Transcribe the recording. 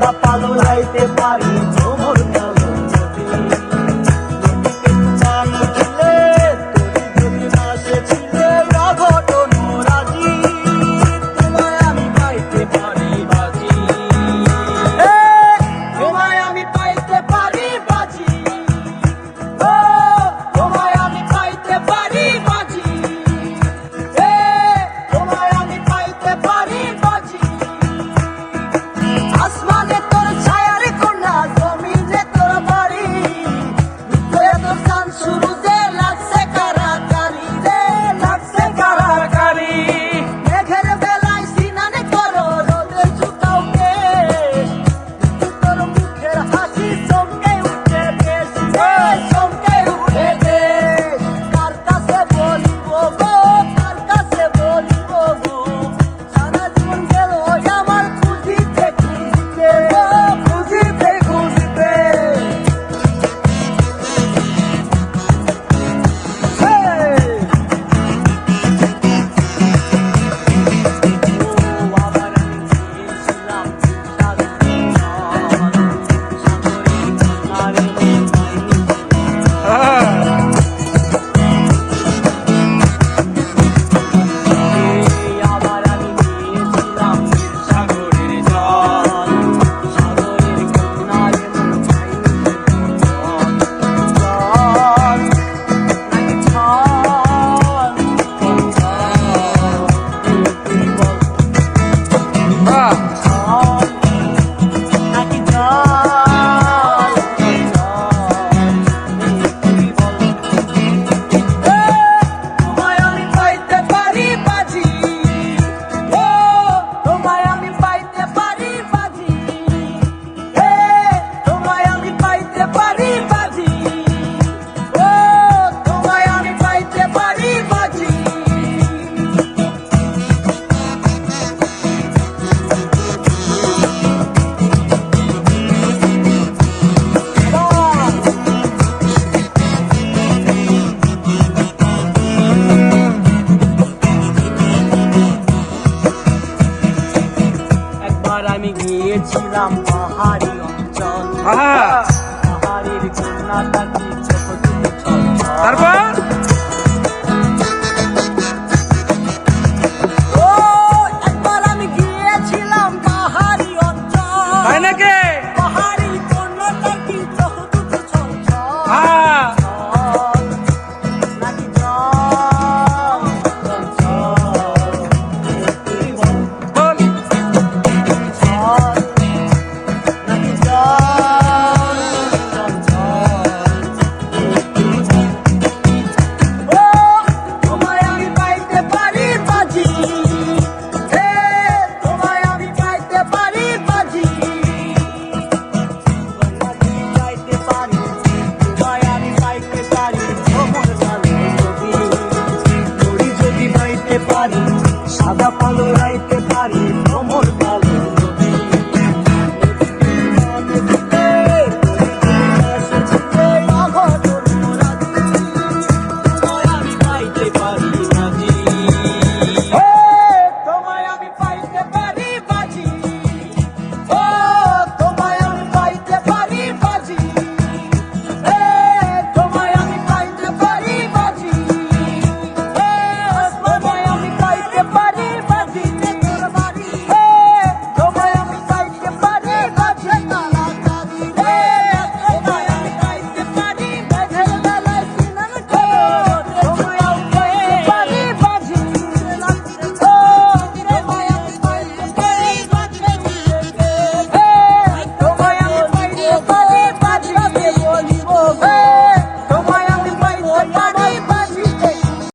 সাদা পালন হাইতে পারি 와. গ্রাম পাহাড়ি অঞ্চল। পাহাড়ির কন্যা তাকি ছোট। তারপর? body.